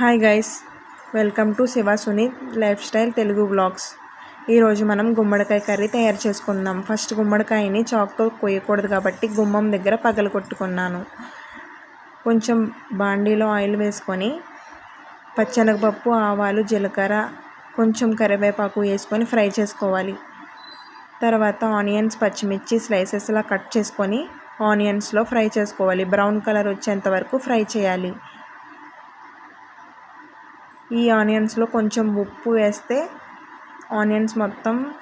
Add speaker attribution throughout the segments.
Speaker 1: Hi guys welcome to Shiva Suneeth life style Telugu blogs ఈరోజు మనం గుమ్మడికాయ curry తయారు చేసుకుందాం. ఫస్ట్ గుమ్మడికాయని చాక్తో కొయ్యకూడదు కాబట్టి గుమ్మం దగ్గర పగలు కొట్టుకున్నాను. కొంచెం బాండీలో ఆయిల్ వేసుకొని పచ్చెనగపప్పు ఆవాలు జీలకర్ర కొంచెం కరివేపాకు వేసుకొని ఫ్రై చేసుకోవాలి. తర్వాత ఆనియన్స్ పచ్చిమిర్చి స్లైసెస్లా కట్ చేసుకొని ఆనియన్స్లో ఫ్రై చేసుకోవాలి. బ్రౌన్ కలర్ వచ్చేంత వరకు ఫ్రై చేయాలి. ఈ ఆనియన్స్లో కొంచెం ఉప్పు వేస్తే ఆనియన్స్ మొత్తం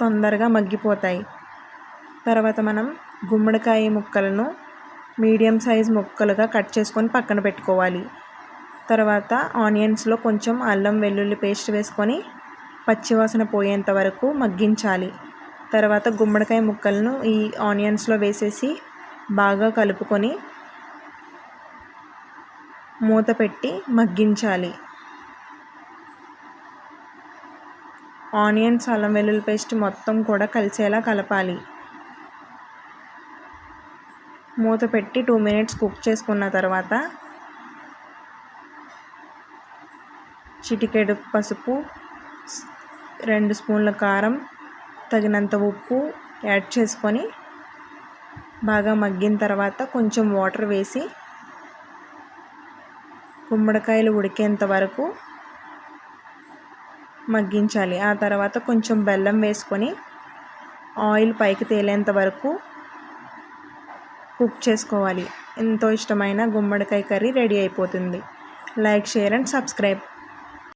Speaker 1: తొందరగా మగ్గిపోతాయి. తర్వాత మనం గుమ్మడికాయ ముక్కలను మీడియం సైజ్ ముక్కలుగా కట్ చేసుకొని పక్కన పెట్టుకోవాలి. తర్వాత ఆనియన్స్లో కొంచెం అల్లం వెల్లుల్లి పేస్ట్ వేసుకొని పచ్చివాసన పోయేంత వరకు మగ్గించాలి. తర్వాత గుమ్మడికాయ ముక్కలను ఈ ఆనియన్స్లో వేసేసి బాగా కలుపుకొని మూత పెట్టి మగ్గించాలి. ఆనియన్స్ అల్లం వెల్లుల్లి పేస్ట్ మొత్తం కూడా కలిసేలా కలపాలి. మూత పెట్టి టూ మినిట్స్ కుక్ చేసుకున్న తర్వాత చిటికెడు పసుపు రెండు స్పూన్ల కారం తగినంత ఉప్పు యాడ్ చేసుకొని బాగా మగ్గిన తర్వాత కొంచెం వాటర్ వేసి గుమ్మడికాయలు ఉడికేంత వరకు మగ్గించాలి. ఆ తర్వాత కొంచెం బెల్లం వేసుకొని ఆయిల్ పైకి తేలేంత వరకు కుక్ చేసుకోవాలి. ఎంతో ఇష్టమైన గుమ్మడికాయ కర్రీ రెడీ అయిపోతుంది. Like share and subscribe.